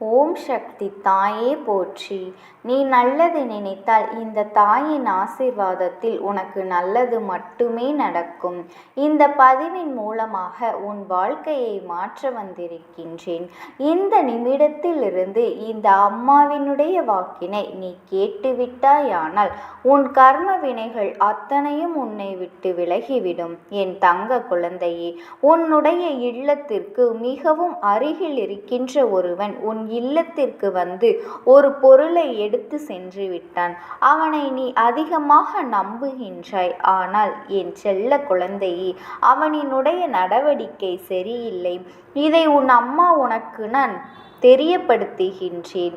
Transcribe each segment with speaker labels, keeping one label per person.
Speaker 1: ஓம் சக்தி தாயே போற்றி. நீ நல்லது நினைத்தால் இந்த தாயின் ஆசீர்வாதத்தில் உனக்கு நல்லது மட்டுமே நடக்கும். இந்த பதிவின் மூலமாக உன் வாழ்க்கையை மாற்ற வந்திருக்கின்றேன். இந்த நிமிடத்திலிருந்து இந்த அம்மாவினுடைய வாக்கினை நீ கேட்டுவிட்டாயானால் உன் கர்ம வினைகள் அத்தனையும் உன்னை விட்டு விலகிவிடும். என் தங்க குழந்தையே உன்னுடைய இல்லத்திற்கு மிகவும் அருகில் இருக்கின்ற ஒருவன் உன் இல்லத்திற்கு வந்து ஒரு பொருளை எடுத்து சென்று விட்டான். அவனை நீ அதிகமாக நம்புகின்றாய். ஆனால் என் செல்ல குழந்தையே அவனினுடைய நடவடிக்கை சரியில்லை. இதை உன் அம்மா உனக்கு நான் தெரியப்படுத்துகின்றேன்.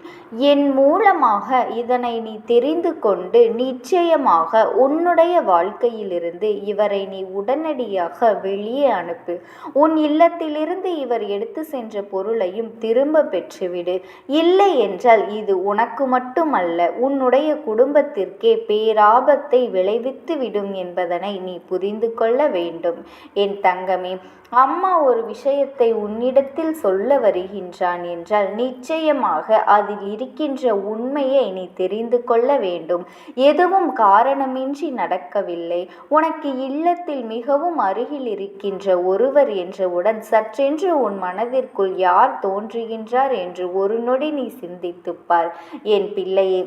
Speaker 1: என் மூலமாக இதனை நீ தெரிந்து கொண்டு நிச்சயமாக உன்னுடைய வாழ்க்கையிலிருந்து இவரை நீ உடனடியாக வெளியே அனுப்பு. உன் இல்லத்திலிருந்து இவர் எடுத்து சென்ற பொருளையும் திரும்ப பெற்றுவிடு. இல்லை என்றால் இது உனக்கு மட்டுமல்ல உன்னுடைய குடும்பத்திற்கே பேராபத்தை விளைவித்து விடும் என்பதனை நீ புரிந்து கொள்ள வேண்டும். என் தங்கமே அம்மா ஒரு விஷயத்தை உன்னிடத்தில் சொல்ல வருகின்றான் என்று என்றால் நிச்சயமாக அதில் இருக்கின்ற உண்மையை நீ தெரிந்து கொள்ள வேண்டும். எதுவும் காரணமின்றி நடக்கவில்லை. உனக்கு இல்லத்தில் மிகவும் அருகில் இருக்கின்ற ஒருவர் என்றவுடன் சற்றென்று உன் மனதிற்குள் யார் தோன்றுகின்றார் என்று ஒரு நொடி நீ சிந்தித்துப்பார் என் பிள்ளையே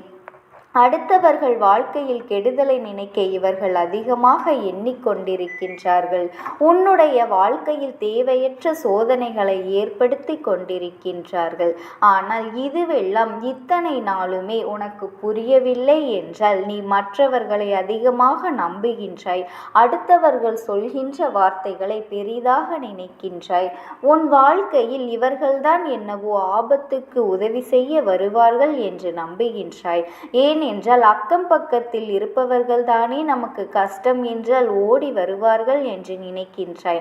Speaker 1: அடுத்தவர்கள் வாழ்க்கையில் கெடுதலை நினைக்க இவர்கள் அதிகமாக எண்ணிக்கொண்டிருக்கின்றார்கள். உன்னுடைய வாழ்க்கையில் தேவையற்ற சோதனைகளை ஏற்படுத்தி கொண்டிருக்கின்றார்கள். ஆனால் இதுவெல்லாம் இத்தனை நாளுமே உனக்கு புரியவில்லை என்றால் நீ மற்றவர்களை அதிகமாக நம்புகின்றாய். அடுத்தவர்கள் சொல்கின்ற வார்த்தைகளை பெரிதாக நினைக்கின்றாய். உன் வாழ்க்கையில் இவர்கள்தான் என்னவோ ஆபத்துக்கு உதவி செய்ய வருவார்கள் என்று நம்புகின்றாய். ஏன் என்றால் அக்கம் பக்கத்தில் இருப்பவர்கள் தானே நமக்கு கஷ்டம் என்றால் ஓடி வருவார்கள் என்று நினைக்கின்றாய்.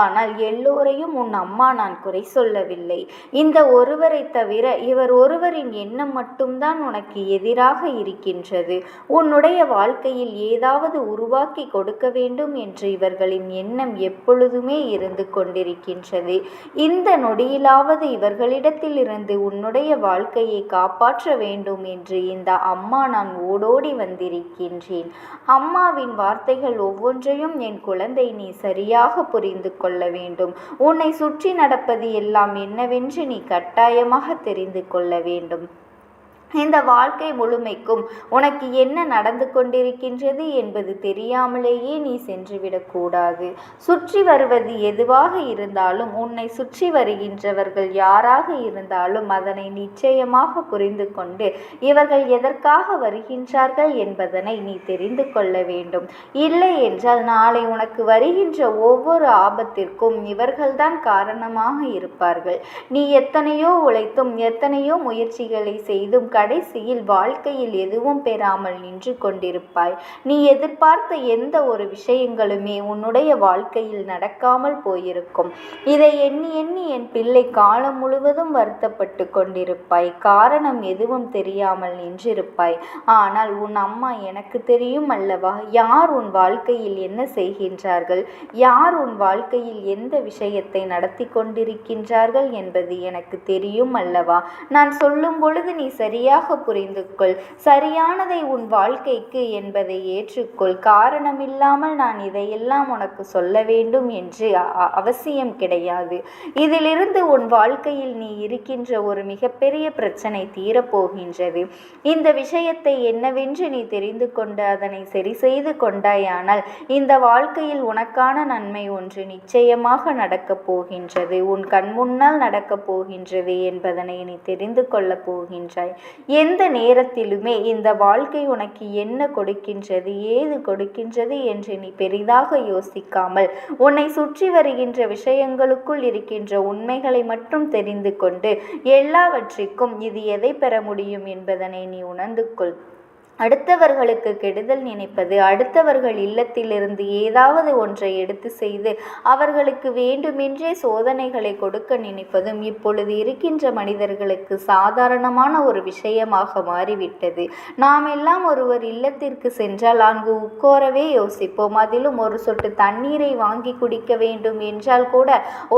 Speaker 1: ஆனால் எல்லோரையும் உன் அம்மா நான் குறை சொல்லவில்லை. இந்த ஒருவரை தவிர இவர் ஒருவரின் எண்ணம் மட்டும்தான் உனக்கு எதிராக இருக்கின்றது. உன்னுடைய வாழ்க்கையில் ஏதாவது உருவாக்கி கொடுக்க வேண்டும் என்று இவர்களின் எண்ணம் எப்பொழுதுமே இருந்து கொண்டிருக்கின்றது. இந்த நொடியிலாவது இவர்களிடத்திலிருந்து உன்னுடைய வாழ்க்கையை காப்பாற்ற வேண்டும் என்று இந்த அம்மா நான் ஓடோடி வந்திருக்கின்றேன். அம்மாவின் வார்த்தைகள் ஒவ்வொன்றையும் என் குழந்தை நீ சரியாக புரிந்து கொள்ள வேண்டும். உன்னை சுற்றி நடப்பது எல்லாம் என்னவென்று நீ கட்டாயமாக தெரிந்து கொள்ள வேண்டும். இந்த வாழ்க்கை முழுமைக்கும் உனக்கு என்ன நடந்து கொண்டிருக்கின்றது என்பது தெரியாமலேயே நீ சென்றுவிடக்கூடாது சுற்றி வருவது எதுவாக இருந்தாலும் உன்னை சுற்றி வருகின்றவர்கள் யாராக இருந்தாலும் அதனை நிச்சயமாக புரிந்து கொண்டு இவர்கள் எதற்காக வருகின்றார்கள் என்பதனை நீ தெரிந்து கொள்ள வேண்டும். இல்லை என்றால் நாளை உனக்கு வருகின்ற ஒவ்வொரு ஆபத்திற்கும் இவர்கள்தான் காரணமாக இருப்பார்கள். நீ எத்தனையோ உழைத்தும் எத்தனையோ முயற்சிகளை செய்தும் கடைசியில் வாழ்க்கையில் எதுவும் பெறாமல் நின்று கொண்டிருப்பாய். நீ எதிர்பார்த்த எந்த ஒரு விஷயங்களுமே உன்னுடைய வாழ்க்கையில் நடக்காமல் போயிருக்கும். இதை எண்ணி எண்ணி என் பிள்ளை காலம் முழுவதும் வருத்தப்பட்டு கொண்டிருப்பாய். காரணம் எதுவும் தெரியாமல் நின்றிருப்பாய். ஆனால் உன் அம்மா எனக்கு தெரியும் அல்லவா? யார் உன் வாழ்க்கையில் என்ன செய்கின்றார்கள்? யார் உன் வாழ்க்கையில் எந்த விஷயத்தை நடத்தி கொண்டிருக்கின்றார்கள் என்பது எனக்கு தெரியும் அல்லவா? நான் சொல்லும் பொழுது நீ சரியா சரியாக புரிந்து கொள் சரியானதை உன் வாழ்க்கைக்கு என்பதை ஏற்றுக்கொள். காரணமில்லாமல் நான் இதையெல்லாம் உனக்கு சொல்ல வேண்டும் என்று அவசியம் கிடையாது. இதிலிருந்து உன் வாழ்க்கையில் நீ இருக்கின்ற ஒரு மிகப்பெரிய பிரச்சனை தீரப்போகின்றது. இந்த விஷயத்தை என்னவென்று நீ தெரிந்து கொண்டு அதனை சரி செய்து கொண்டாயானால் இந்த வாழ்க்கையில் உனக்கான நன்மை ஒன்று நிச்சயமாக நடக்கப் போகின்றது. உன் கண் முன்னால் நடக்கப் போகின்றது என்பதனை நீ தெரிந்து கொள்ளப் போகின்றாய். எந்த நேரத்திலுமே இந்த வாழ்க்கை உனக்கு என்ன கொடுக்கின்றது ஏது கொடுக்கின்றது என்று நீ பெரிதாக யோசிக்காமல் உன்னை சுற்றி வருகின்ற விஷயங்களுக்குள் இருக்கின்ற உண்மைகளை மட்டும் தெரிந்து கொண்டு எல்லாவற்றிற்கும் இது எதை பெற முடியும் என்பதனை நீ உணர்ந்து கொள். அடுத்தவர்களுக்கு கெடுதல் நினைப்பது அடுத்தவர்கள் இல்லத்திலிருந்து ஏதாவது ஒன்றை எடுத்து செய்து அவர்களுக்கு வேண்டுமென்றே சோதனைகளை கொடுக்க நினைப்பதும் இப்பொழுது இருக்கின்ற மனிதர்களுக்கு சாதாரணமான ஒரு விஷயமாக மாறிவிட்டது. நாம் எல்லாம் ஒருவர் இல்லத்திற்கு சென்றால் அங்கு உட்காரவே யோசிப்போம். அதிலும் ஒரு சொட்டு தண்ணீரை வாங்கி குடிக்க வேண்டும் என்றால் கூட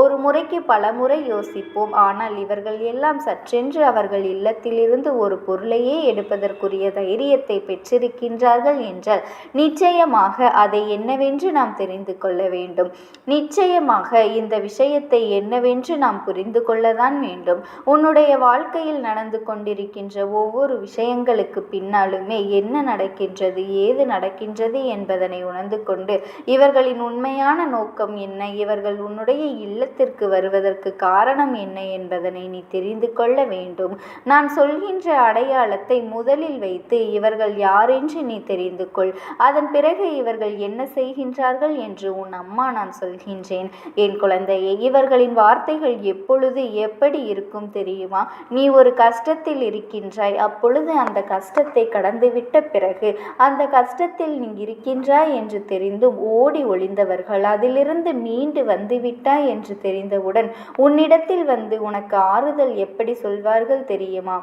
Speaker 1: ஒரு முறைக்கு பல முறை யோசிப்போம். ஆனால் இவர்கள் எல்லாம் சற்றென்று அவர்கள் இல்லத்திலிருந்து ஒரு பொருளையே எடுப்பதற்குரிய தைரியத்தை ஞானத்தை பெற்றிருக்கின்றார்கள் என்றால் நிச்சயமாக அதை என்னவென்று நாம் தெரிந்து கொள்ள வேண்டும். நிச்சயமாக இந்த விஷயத்தை என்னவென்று நாம் புரிந்து கொள்ளதான் வேண்டும். உன்னுடைய வாழ்க்கையில் நடந்து கொண்டிருக்கின்ற ஒவ்வொரு விஷயங்களுக்கு பின்னாலுமே என்ன நடக்கின்றது ஏது நடக்கின்றது என்பதனை உணர்ந்து கொண்டு இவர்களின் உண்மையான நோக்கம் என்ன இவர்கள் உன்னுடைய இல்லத்திற்கு வருவதற்கு காரணம் என்ன என்பதனை நீ தெரிந்து கொள்ள வேண்டும். நான் சொல்கின்ற அடையாளத்தை முதலில் வைத்து இவர்கள் இவர்கள் யாரென்று நீ தெரிந்து கொள். அதன் பிறகு இவர்கள் என்ன செய்கின்றார்கள் என்று உன் அம்மா நான் சொல்கின்றேன். என் குழந்தையே இவர்களின் வார்த்தைகள் எப்பொழுது எப்படி இருக்கும் தெரியுமா? நீ ஒரு கஷ்டத்தில் இருக்கின்றாய். அப்பொழுது அந்த கஷ்டத்தை கடந்துவிட்ட பிறகு அந்த கஷ்டத்தில் நீ இருக்கின்றாய் என்று தெரிந்தும் ஓடி ஒளிந்தவர்கள் அதிலிருந்து மீண்டு வந்துவிட்டாய் என்று தெரிந்தவுடன் உன்னிடத்தில் வந்து உனக்கு ஆறுதல் எப்படி சொல்வார்கள் தெரியுமா?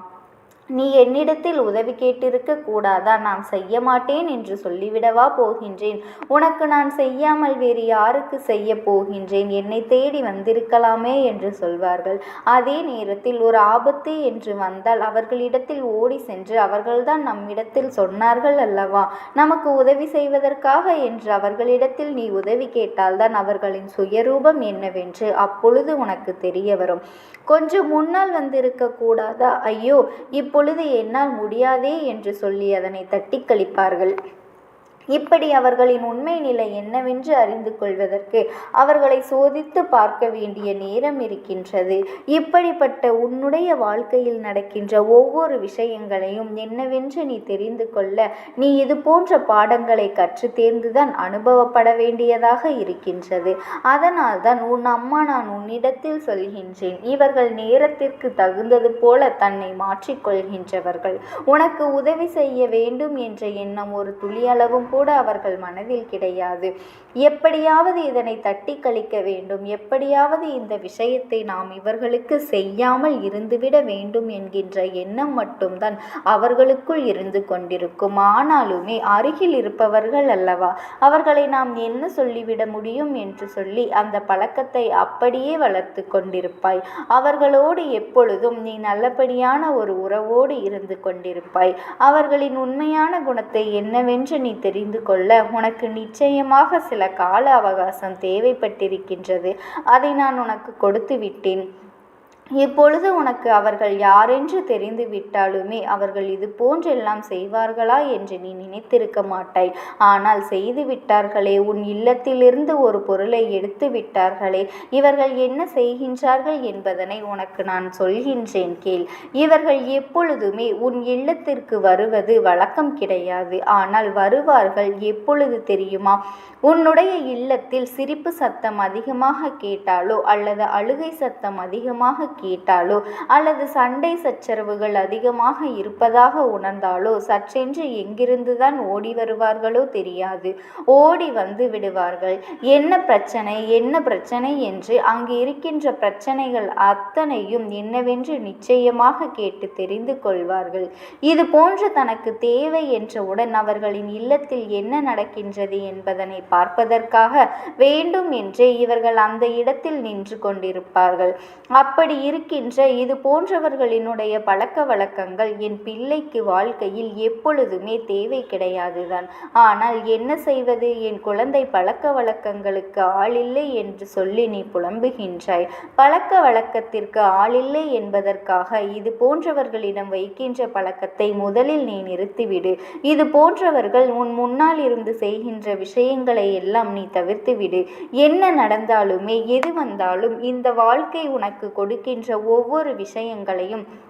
Speaker 1: நீ என்னிடத்தில் உதவி கேட்டிருக்க கூடாதா? நான் செய்ய மாட்டேன் என்று சொல்லிவிடவா போகின்றேன். உனக்கு நான் செய்யாமல் வேறு யாருக்கு செய்ய போகின்றேன்? என்னை தேடி வந்திருக்கலாமே என்று சொல்வார்கள். அதே நேரத்தில் ஒரு ஆபத்து என்று வந்தால் அவர்களிடத்தில் ஓடி சென்று அவர்கள்தான் நம்மிடத்தில் சொன்னார்கள் அல்லவா? நமக்கு உதவி செய்வதற்காக என்று அவர்களிடத்தில் நீ உதவி கேட்டால்தான் அவர்களின் சுயரூபம் என்னவென்று அப்பொழுது உனக்கு தெரிய வரும். கொஞ்சம் முன்னால் வந்திருக்க கூடாதா? ஐயோ இப்போ இப்பொழுது என்னால் முடியாதே என்று சொல்லி அதனை தட்டி கழிப்பார்கள். இப்படி அவர்களின் உண்மை நிலை என்னவென்று அறிந்து கொள்வதற்கு அவர்களை சோதித்து பார்க்க வேண்டிய நேரம் இருக்கின்றது. இப்படிப்பட்ட உன்னுடைய வாழ்க்கையில் நடக்கின்ற ஒவ்வொரு விஷயங்களையும் என்னவென்று நீ தெரிந்து கொள்ள நீ இது போன்ற பாடங்களை கற்று தேர்ந்துதான் அனுபவப்பட வேண்டியதாக இருக்கின்றது. அதனால்தான் உன் அம்மா நான் உன்னிடத்தில் சொல்கின்றேன் இவர்கள் நேரத்திற்கு தகுந்தது போல தன்னை மாற்றிக்கொள்கின்றவர்கள் உனக்கு உதவி செய்ய வேண்டும் என்ற எண்ணம் ஒரு துளியளவும் கூட அவர்கள் மனதில் கிடையாது. எப்படியாவது இதனை தட்டி கழிக்க வேண்டும். எப்படியாவது இந்த விஷயத்தை நாம் இவர்களுக்கு செய்யாமல் இருந்துவிட வேண்டும் என்கின்ற எண்ணம் மட்டும்தான் அவர்களுக்குள் இருந்து கொண்டிருக்கும். ஆனாலுமே அருகில் இருப்பவர்கள் அல்லவா? அவர்களை நாம் என்ன சொல்லிவிட முடியும் என்று சொல்லி அந்த பழக்கத்தை அப்படியே வளர்த்து கொண்டிருப்பாய். அவர்களோடு எப்பொழுதும் நீ நல்லபடியான ஒரு உறவோடு இருந்து கொண்டிருப்பாய். அவர்களின் உண்மையான குணத்தை என்னவென்று நீ தெரிந்து கொள்ள உனக்கு நிச்சயமாக சில கால அவகாசம் தேவைப்பட்டிருக்கின்றது. அதை நான் உனக்கு கொடுத்து விட்டேன் இப்பொழுது உனக்கு அவர்கள் யாரென்று தெரிந்து விட்டாலுமே அவர்கள் இது போன்றெல்லாம் செய்வார்களா என்று நீ நினைத்திருக்க மாட்டாய். ஆனால் செய்து விட்டார்களே உன் இல்லத்திலிருந்து ஒரு பொருளை எடுத்து விட்டார்களே இவர்கள் என்ன செய்கின்றார்கள் என்பதனை உனக்கு நான் சொல்கின்றேன் கேள். இவர்கள் எப்பொழுதுமே உன் இல்லத்திற்கு வருவது வழக்கம் கிடையாது. ஆனால் வருவார்கள் எப்பொழுது தெரியுமா? உன்னுடைய இல்லத்தில் சிரிப்பு சத்தம் அதிகமாக கேட்டாலோ அல்லது அழுகை சத்தம் அதிகமாக கேட்டாலோ அல்லது சண்டை சச்சரவுகள் அதிகமாக இருப்பதாக உணர்ந்தாலோ சற்றென்று எங்கிருந்துதான் ஓடி வருவார்களோ தெரியாது. ஓடி வந்து விடுவார்கள். என்ன பிரச்சனை? என்ன பிரச்சனை என்று அங்கு இருக்கின்ற பிரச்சனைகள் அத்தனையும் என்னவென்று நிச்சயமாக கேட்டு தெரிந்து கொள்வார்கள். இது போன்று தனக்கு தேவை என்றவுடன் அவர்களின் இல்லத்தில் என்ன நடக்கின்றது என்பதனை பார்ப்பதற்காக வேண்டும் என்றே இவர்கள் அந்த இடத்தில் நின்று கொண்டிருப்பார்கள். அப்படி இருக்கின்ற இது போன்றவர்களினுடைய பழக்க வழக்கங்கள் என் பிள்ளைக்கு வாழ்க்கையில் எப்பொழுதுமே தேவை கிடையாதுதான். ஆனால் என்ன செய்வது? என் குழந்தை பழக்க வழக்கங்களுக்கு ஆளில்லை என்று சொல்லி நீ புலம்புகின்றாய். பழக்க வழக்கத்திற்கு ஆளில்லை என்பதற்காக இது போன்றவர்களிடம் வைக்கின்ற பழக்கத்தை முதலில் நீ நிறுத்திவிடு. இது போன்றவர்கள் உன் முன்னால் இருந்து செய்கின்ற விஷயங்களை எல்லாம் நீ தவிர்த்துவிடு. என்ன நடந்தாலுமே எது வந்தாலும் இந்த வாழ்க்கை உனக்கு கொடுக்கின்ற ஒவ்வொரு விஷயங்களையும்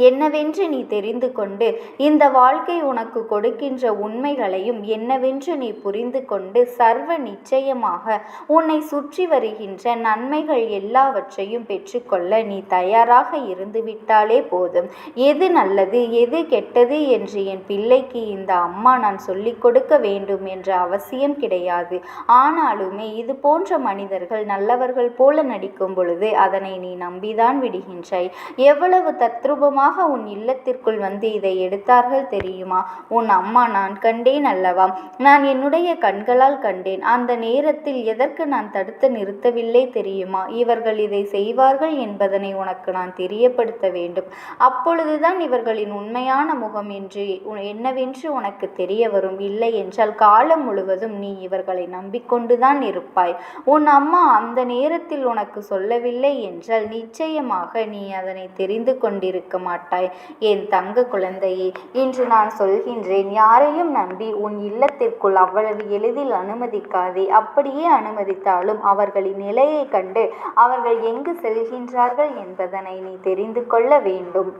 Speaker 1: என்னவென்று நீ தெரிந்து கொண்டு இந்த வாழ்க்கை உனக்கு கொடுக்கின்ற உண்மைகளையும் என்னவென்று நீ புரிந்து கொண்டு சர்வ நிச்சயமாக உன்னை சுற்றி வருகின்ற நன்மைகள் எல்லாவற்றையும் பெற்றுக்கொள்ள நீ தயாராக இருந்துவிட்டாலே போதும். எது நல்லது எது கெட்டது என்று என் பிள்ளைக்கு இந்த அம்மா நான் சொல்லிக் கொடுக்க வேண்டும் என்ற அவசியம் கிடையாது. ஆனாலுமே இது போன்ற மனிதர்கள் நல்லவர்கள் போல நடிக்கும் பொழுது அதனை நீ நம்பிதான் விடுகின்றாய். எவ்வளவு தத்ரூபமாக நிச்சயமாக உன் இல்லத்திற்குள் வந்து இதை எடுத்தார்கள் தெரியுமா? உன் அம்மா நான் கண்டேன் அல்லவா? நான் என்னுடைய கண்களால் கண்டேன். அந்த நேரத்தில் எதற்கு நான் தடுத்து நிறுத்தவில்லை தெரியுமா? இவர்கள் இதை செய்வார்கள் என்பதனை உனக்கு நான் தெரியப்படுத்த வேண்டும். அப்பொழுதுதான் இவர்களின் உண்மையான முகம் என்று என்னவென்று உனக்கு தெரிய வரும். இல்லை என்றால் காலம் முழுவதும் நீ இவர்களை நம்பிக்கொண்டுதான் இருப்பாய். உன் அம்மா அந்த நேரத்தில் உனக்கு சொல்லவில்லை என்றால் நிச்சயமாக நீ அதனை தெரிந்து கொண்டிருக்க மாட்டாய். மாட்டாய். என் தங்க குழந்தையே இன்று நான் சொல்கின்றேன் யாரையும் நம்பி உன் இல்லத்திற்குள் அவ்வளவு எளிதில் அனுமதிக்காதே. அப்படியே அனுமதித்தாலும் அவர்களின் நிலையை கண்டு அவர்கள் எங்கு செல்கின்றார்கள் என்பதனை நீ தெரிந்து கொள்ள வேண்டும்.